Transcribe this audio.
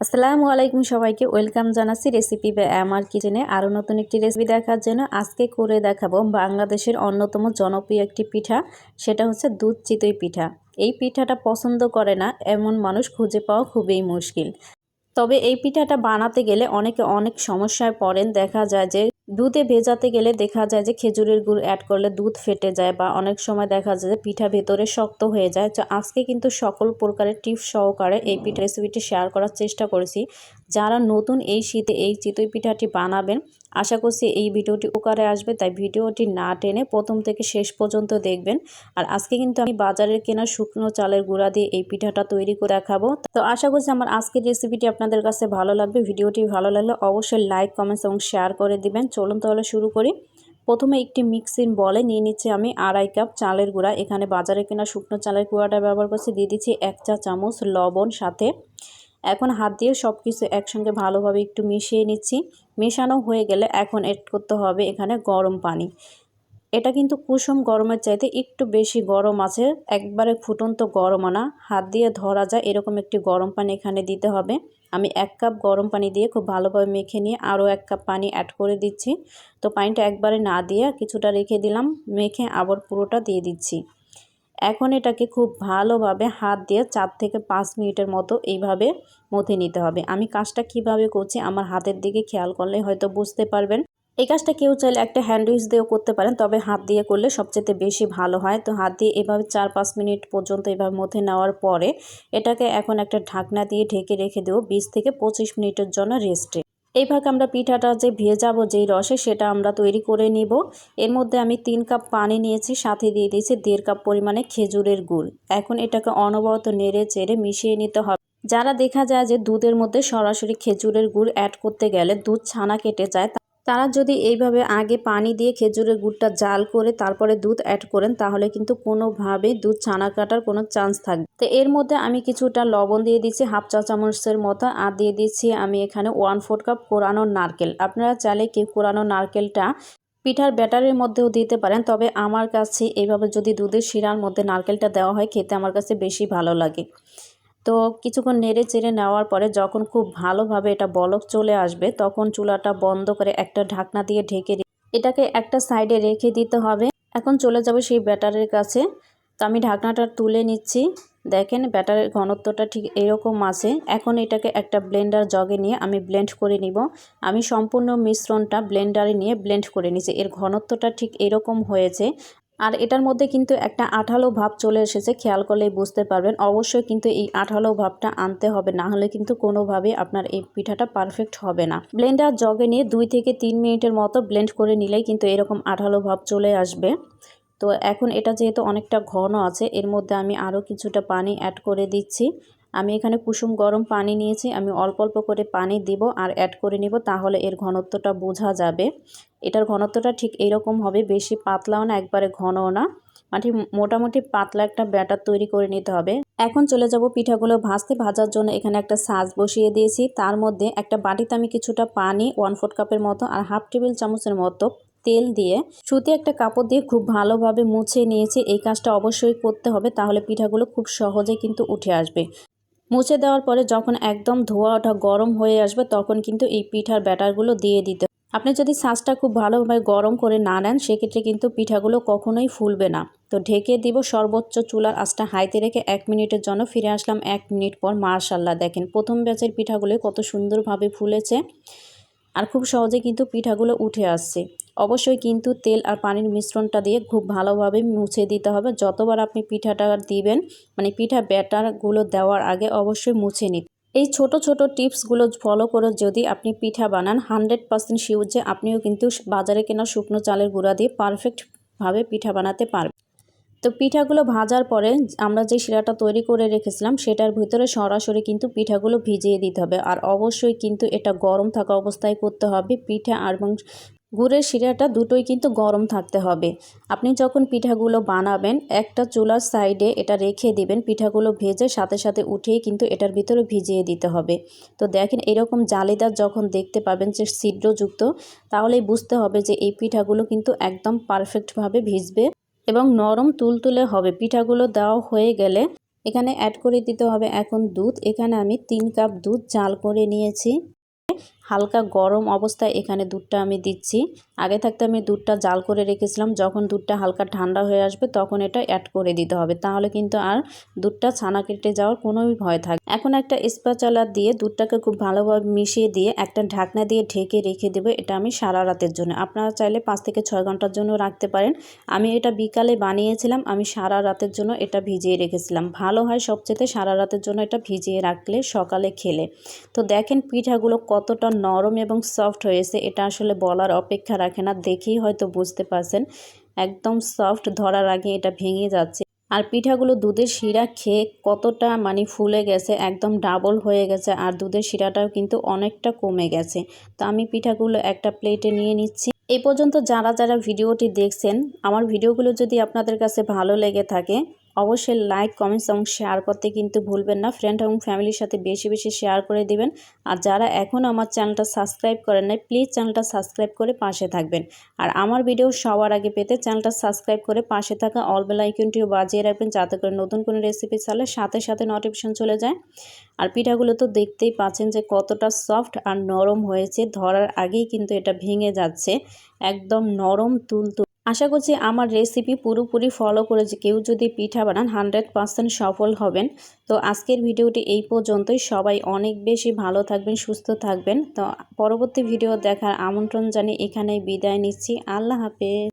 আসসালামু আলাইকুম সবাইকে, ওয়েলকাম জানাচ্ছি রেসিপি বা আমার কিচেনে আরও নতুন একটি রেসিপি দেখার জন্য আজকে করে দেখাবো বাংলাদেশের অন্যতম জনপ্রিয় একটি পিঠা, সেটা হচ্ছে দুধ চিতই পিঠা। এই পিঠাটা পছন্দ করে না, এমন মানুষ খুঁজে পাওয়া খুবই মুশকিল। তবে এই পিঠাটা বানাতে গেলে অনেকে অনেক সমস্যায় পড়েন, দেখা যায় যে দুধে ভেজাতে গেলে দেখা যায় যে খেজুরের গুড় অ্যাড করলে দুধ ফেটে যায় বা অনেক সময় দেখা যায় যে পিঠা ভেতরে শক্ত হয়ে যায়। তো আজকে কিন্তু সকল প্রকারের টিপস সহকারে এই পিঠা রেসিপিটি শেয়ার করার চেষ্টা করেছি। যারা নতুন এই শীতে এই চিতই পিঠাটি বানাবেন, আশা করছি এই ভিডিওটি উপকারে আসবে। তাই ভিডিওটি না টেনে প্রথম থেকে শেষ পর্যন্ত দেখবেন। আর আজকে কিন্তু আমি বাজারের কেনা শুকনো চালের গুঁড়া দিয়ে এই পিঠাটা তৈরি করে দেখাবো। তো আশা করছি আমার আজকের রেসিপিটি আপনাদের কাছে ভালো লাগবে। ভিডিওটি ভালো লাগলে অবশ্যই লাইক কমেন্টস এবং শেয়ার করে দিবেন। চলুন তাহলে শুরু করি। প্রথমে একটি মিক্সিং বলে নিয়ে নিচ্ছি আমি আড়াই কাপ চালের গুঁড়া। এখানে বাজারে কেনা শুকনো চালের গুঁড়াটা ব্যবহার করছি। দিয়ে দিচ্ছি এক চা চামচ লবণ সাথে। এখন হাত দিয়ে সব কিছু একসঙ্গে ভালোভাবে একটু মিশিয়ে নিচ্ছি। মেশানো হয়ে গেলে এখন এড করতে হবে এখানে গরম পানি। এটা কিন্তু কুসুম গরমের চাইতে একটু বেশি গরম আছে। একবারে ফুটন্ত গরম আনা। হাত দিয়ে ধরা যায় এরকম একটি গরম পানি এখানে দিতে হবে। আমি এক কাপ গরম পানি দিয়ে খুব ভালোভাবে মেখে নিয়ে আরও এক কাপ পানি অ্যাড করে দিচ্ছি। তো পানিটা একবারে না দিয়ে কিছুটা রেখে দিলাম। মেখে আবার পুরোটা দিয়ে দিচ্ছি। এখন এটাকে খুব ভালোভাবে হাত দিয়ে চার থেকে পাঁচ মিনিটের মতো এইভাবে মথে নিতে হবে। আমি কাজটা কীভাবে করছি আমার হাতের দিকে খেয়াল করলে হয়তো বুঝতে পারবেন। এই কাজটা কেউ চাইলে একটা হ্যান্ডউইচ দিয়েও করতে পারেন, তবে হাত দিয়ে করলে সবচেয়ে বেশি ভালো হয়। তো হাত দিয়ে এভাবে চার পাঁচ মিনিট পর্যন্ত এভাবে মধ্যে নেওয়ার পরে এটাকে এখন একটা ঢাকনা দিয়ে ঢেকে রেখে দেবো বিশ থেকে পঁচিশ মিনিটের জন্য রেস্টে এইভাবে আমরা পিঠাটা যে ভেজাবো, যেই রসে সেটা আমরা তৈরি করে নিব। এর মধ্যে আমি তিন কাপ পানি নিয়েছি, সাথে দিয়ে দিয়েছি দেড় কাপ পরিমাণে খেজুরের গুড়। এখন এটাকে অনবরত নেড়ে চেড়ে মিশিয়ে নিতে হবে। যারা দেখা যায় যে দুধের মধ্যে সরাসরি খেজুরের গুড় অ্যাড করতে গেলে দুধ ছানা কেটে যায় তারা যদি এইভাবে আগে পানি দিয়ে খেজুরের গুড়টা জাল করে তারপরে দুধ অ্যাড করেন, তাহলে কিন্তু কোনোভাবেই দুধ ছানা কাটার কোনো চান্স থাকবে তো এর মধ্যে আমি কিছুটা লবণ দিয়ে দিচ্ছি হাফ চা চামচের মতো, আর দিয়ে দিচ্ছি আমি এখানে ওয়ান ফোর কাপ কোরানো নারকেল। আপনারা চাইলে কি কোরানো নারকেলটা পিঠার ব্যাটারের মধ্যেও দিতে পারেন, তবে আমার কাছে এইভাবে যদি দুধের শিরার মধ্যে নারকেলটা দেওয়া হয়, খেতে আমার কাছে বেশি ভালো লাগে। তো কিছুক্ষণ নেড়ে চেড়ে নেওয়ার পরে যখন খুব ভালোভাবে এটা বলক চলে আসবে, তখন চুলাটা বন্ধ করে একটা ঢাকনা দিয়ে ঢেকে এটাকে একটা সাইডে রেখে দিতে হবে। এখন চলে যাবে সেই ব্যাটারের কাছে। তো আমি ঢাকনাটা তুলে নিচ্ছি। দেখেন ব্যাটারের ঘনত্বটা ঠিক এরকম আছে। এখন এটাকে একটা ব্লেন্ডার জগে নিয়ে আমি ব্লেন্ড করে নিব। আমি সম্পূর্ণ মিশ্রণটা ব্লেন্ডারে নিয়ে ব্লেন্ড করে নিছি এর ঘনত্বটা ঠিক এরকম হয়েছে। আর এটার মধ্যে কিন্তু একটা আঠালো ভাব চলে এসেছে, খেয়াল করলেই বুঝতে পারবেন। অবশ্যই কিন্তু এই আঠালো ভাবটা আনতে হবে, না হলে কিন্তু কোনোভাবে আপনার এই পিঠাটা পারফেক্ট হবে না। ব্লেন্ডার জগে নিয়ে দুই থেকে তিন মিনিটের মতো ব্লেন্ড করে নিলেই কিন্তু এরকম আঠালো ভাব চলে আসবে। তো এখন এটা যেহেতু অনেকটা ঘন আছে, এর মধ্যে আমি আরও কিছুটা পানি অ্যাড করে দিচ্ছি। আমি এখানে কুসুম গরম পানি নিয়েছি, আমি অল্প অল্প করে পানি দিব আর অ্যাড করে নিব, তাহলে এর ঘনত্বটা বোঝা যাবে। এটার ঘনত্বটা ঠিক এইরকম হবে, বেশি পাতলাও না, একবারে ঘনও না। মানে মোটামুটি পাতলা একটা ব্যাটার তৈরি করে নিতে হবে। এখন চলে যাব পিঠাগুলো ভাজতে। ভাজার জন্য এখানে একটা সাজ বসিয়ে দিয়েছি। তার মধ্যে একটা বাটিতে আমি কিছুটা পানি ওয়ান ফোর কাপের মতো আর হাফ টেবিল চামচের মতো তেল দিয়ে সুতি একটা কাপড় দিয়ে খুব ভালোভাবে মুছে নিয়েছি। এই কাজটা অবশ্যই করতে হবে, তাহলে পিঠাগুলো খুব সহজে কিন্তু উঠে আসবে। মুছে দেওয়ার পরে যখন একদম ধোয়া ওঠা গরম হয়ে আসবে, তখন কিন্তু এই পিঠার ব্যাটারগুলো দিয়ে দিতে আপনি যদি শাঁসটা খুব ভালোভাবে গরম করে না নেন, সেক্ষেত্রে কিন্তু পিঠাগুলো কখনোই ফুলবে না। তো ঢেকে দিব সর্বোচ্চ চুলার আঁচটা হাইতে রেখে এক মিনিটের জন্য ফিরে আসলাম এক মিনিট পর। মার্শাল্লাহ দেখেন প্রথম ব্যাচের পিঠাগুলো কত সুন্দরভাবে ফুলেছে। আর খুব সহজে কিন্তু পিঠাগুলো উঠে আসছে। অবশ্যই কিন্তু তেল আর পানির মিশ্রণটা দিয়ে খুব ভালোভাবে মুছে দিতে হবে। যতবার আপনি পিঠাটা দিবেন মানে পিঠা ব্যাটারগুলো দেওয়ার আগে অবশ্যই মুছে নিতে এই ছোট ছোট টিপসগুলো ফলো করে যদি আপনি পিঠা বানান, হানড্রেড পার্সেন্ট শিওর যে আপনিও কিন্তু বাজারে কেনা শুকনো চালের গুঁড়া দিয়ে পারফেক্টভাবে পিঠা বানাতে পারবেন। তো পিঠাগুলো ভাজার পরে আমরা যে শিরাটা তৈরি করে রেখেছিলাম, সেটার ভিতরে সরাসরি কিন্তু পিঠাগুলো ভিজিয়ে দিতে হবে। আর অবশ্যই কিন্তু এটা গরম থাকা অবস্থায় করতে হবে। পিঠা আর গুড়ের শিরাটা দুটোই কিন্তু গরম থাকতে হবে। আপনি যখন পিঠাগুলো বানাবেন, একটা চুলার সাইডে এটা রেখে দিবেন, পিঠাগুলো ভেজে সাথে সাথে উঠিয়ে কিন্তু এটার ভিতরে ভিজিয়ে দিতে হবে। তো দেখেন এরকম জালিদার যখন দেখতে পাবেন যে ছিদ্রযুক্ত, তাহলেই বুঝতে হবে যে এই পিঠাগুলো কিন্তু একদম পারফেক্টভাবে ভিজবে। এবং নরম তুলতুলে হবে। পিঠাগুলো দেওয়া হয়ে গেলে এখানে অ্যাড করে দিতে হবে এখন দুধ। এখানে আমি তিন কাপ দুধ জাল করে নিয়েছি। হালকা গরম অবস্থায় এখানে দুধটা আমি দিচ্ছি। আগে থাকতে আমি দুধটা জাল করে রেখেছিলাম। যখন দুধটা হালকা ঠান্ডা হয়ে আসবে, তখন এটা অ্যাড করে দিতে হবে। তাহলে কিন্তু আর দুধটা ছানা কেটে যাওয়ার কোনোই ভয় থাকে। এখন একটা স্পাচালা দিয়ে দুধটাকে খুব ভালোভাবে মিশিয়ে দিয়ে একটা ঢাকনা দিয়ে ঢেকে রেখে দেবো। এটা আমি সারা রাতের জন্য। আপনারা চাইলে পাঁচ থেকে ছয় ঘণ্টার জন্য রাখতে পারেন। আমি এটা বিকালে বানিয়েছিলাম। আমি সারা রাতের জন্য এটা ভিজিয়ে রেখেছিলাম। ভালো হয় সবচেয়ে সারা রাতের জন্য এটা ভিজিয়ে রাখলে সকালে খেলে। তো দেখেন পিঠাগুলো কতটা নরম এবং সফট হয়েছে, এটা আসলে বলার অপেক্ষা রাখে না, দেখেই হয়তো বুঝতে পারছেন। একদম সফট ধরার আগে এটা ভেঙে যাচ্ছে। আর পিঠাগুলো দুধের শিরা খেয়ে কতটা মানে ফুলে গেছে, একদম ডাবল হয়ে গেছে, আর দুধের শিরাটাও কিন্তু অনেকটা কমে গেছে। তো আমি পিঠাগুলো একটা প্লেটে নিয়ে নিচ্ছি। এই পর্যন্ত যারা যারা ভিডিওটি দেখছেন, আমার ভিডিওগুলো যদি আপনাদের কাছে ভালো লেগে থাকে অবশ্যই লাইক কমেন্টস এবং শেয়ার করতে কিন্তু ভুলবেন না। ফ্রেন্ড এবং ফ্যামিলির সাথে বেশি বেশি শেয়ার করে দিবেন। আর যারা এখনও আমার চ্যানেলটা সাবস্ক্রাইব করেন নাই প্লিজ চ্যানেলটা সাবস্ক্রাইব করে পাশে থাকবেন। আর আমার ভিডিও সবার আগে পেতে চ্যানেলটা সাবস্ক্রাইব করে পাশে থাকা অল বেল আইকনটিও বাজিয়ে রাখবেন যাতে করে নতুন কোনো রেসিপি চালে সাথে সাথে নোটিফিকেশন চলে যায়। আর পিঠাগুলো তো দেখতেই পাচ্ছেন যে কতটা সফট আর নরম হয়েছে। ধরার আগেই কিন্তু এটা ভেঙে যাচ্ছে। একদম নরম তুলতুল আশা করছি আমার রেসিপি পুরোপুরি ফলো করে যে কেউ যদি পিঠা বানান হান্ড্রেড পারসেন্ট সফল হবেন। তো আজকের ভিডিওটি এই পর্যন্তই। সবাই অনেক বেশি ভালো থাকবেন, সুস্থ থাকবেন। তো পরবর্তী ভিডিও দেখার আমন্ত্রণ জানিয়ে এখানেই বিদায় নিচ্ছি। আল্লাহ হাফেজ।